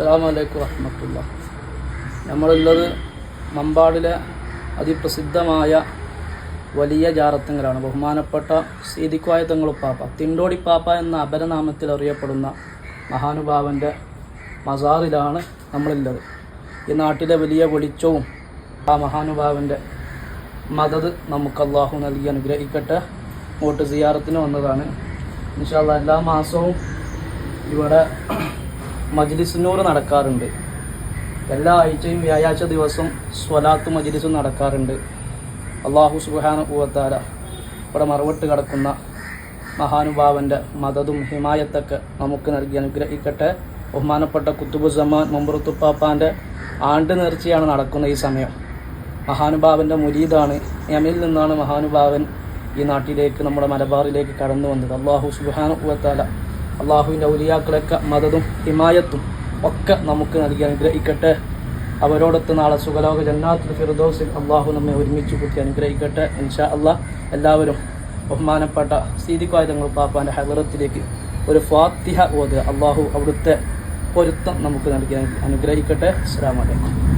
അസ്സാം വലൈക്കും വറഹമത്തുള്ള. നമ്മളുള്ളത് മമ്പാടിലെ അതിപ്രസിദ്ധമായ വലിയ ജാറത്തങ്ങളാണ്. ബഹുമാനപ്പെട്ട സീതിക്കുവായ തങ്ങളുപ്പാപ്പ തിണ്ടോടിപ്പാപ്പ എന്ന അപരനാമത്തിൽ അറിയപ്പെടുന്ന മഹാനുഭാവന്റെ മസാറിലാണ് നമ്മളുള്ളത്. ഈ നാട്ടിലെ വലിയ വെളിച്ചവും ആ മഹാനുഭാവന്റെ മദത് നമുക്ക് അള്ളാഹു നൽകി അനുഗ്രഹിക്കട്ടെ. ഇങ്ങോട്ട് സിയാറത്തിന് വന്നതാണ്. ഇൻഷാല്ല എല്ലാ മാസവും ഇവിടെ മജ്ലിസുന്നൂർ നടക്കാറുണ്ട്. എല്ലാ ആഴ്ചയും വ്യാഴാഴ്ച ദിവസം സ്വലാത്ത് മജ്ലിസ് നടക്കാറുണ്ട്. അള്ളാഹു സുബാന പൂവത്താര ഇവിടെ മറുപട്ട് കിടക്കുന്ന മഹാനുഭാവന്റെ മതതും ഹിമായത്തൊക്കെ നമുക്ക് നൽകി അനുഗ്രഹിക്കട്ടെ. ബഹുമാനപ്പെട്ട കുത്തുബുസമാൻ മമ്പുറത്തുപ്പാപ്പാന്റെ ആണ്ട് നേർച്ചയാണ് നടക്കുന്ന ഈ സമയം. മഹാനുഭാവന്റെ മുരീദാണ്. എമിൽ നിന്നാണ് മഹാനുഭാവൻ ഈ നാട്ടിലേക്ക് നമ്മുടെ മലബാറിലേക്ക് കടന്നു വന്നത് അള്ളാഹു സുബാന പൂവത്താല അള്ളാഹുവിന്റെ ഔലിയാക്കളൊക്കെ മതതും ഹിമായത്തും ഒക്കെ നമുക്ക് നൽകി അനുഗ്രഹിക്കട്ടെ. അവരോടൊത്ത് നാളെ സുഖലോക ജന്നാത്തിൽ ഫിർദോസിൽ അള്ളാഹു നമ്മെ ഒരുമിച്ച് കൂട്ടി അനുഗ്രഹിക്കട്ടെ. ഇൻഷാ അള്ളാഹ് എല്ലാവരും ബഹുമാനപ്പെട്ട സീതിക്കായുധങ്ങൾ പാപ്പാന്റെ ഹകറത്തിലേക്ക് ഒരു ഫാത്തിഹ ഓത് അള്ളാഹു അവിടുത്തെ പൊരുത്തം നമുക്ക് നൽകി അനുഗ്രഹിക്കട്ടെ. അസ്സാം വലൈക്കും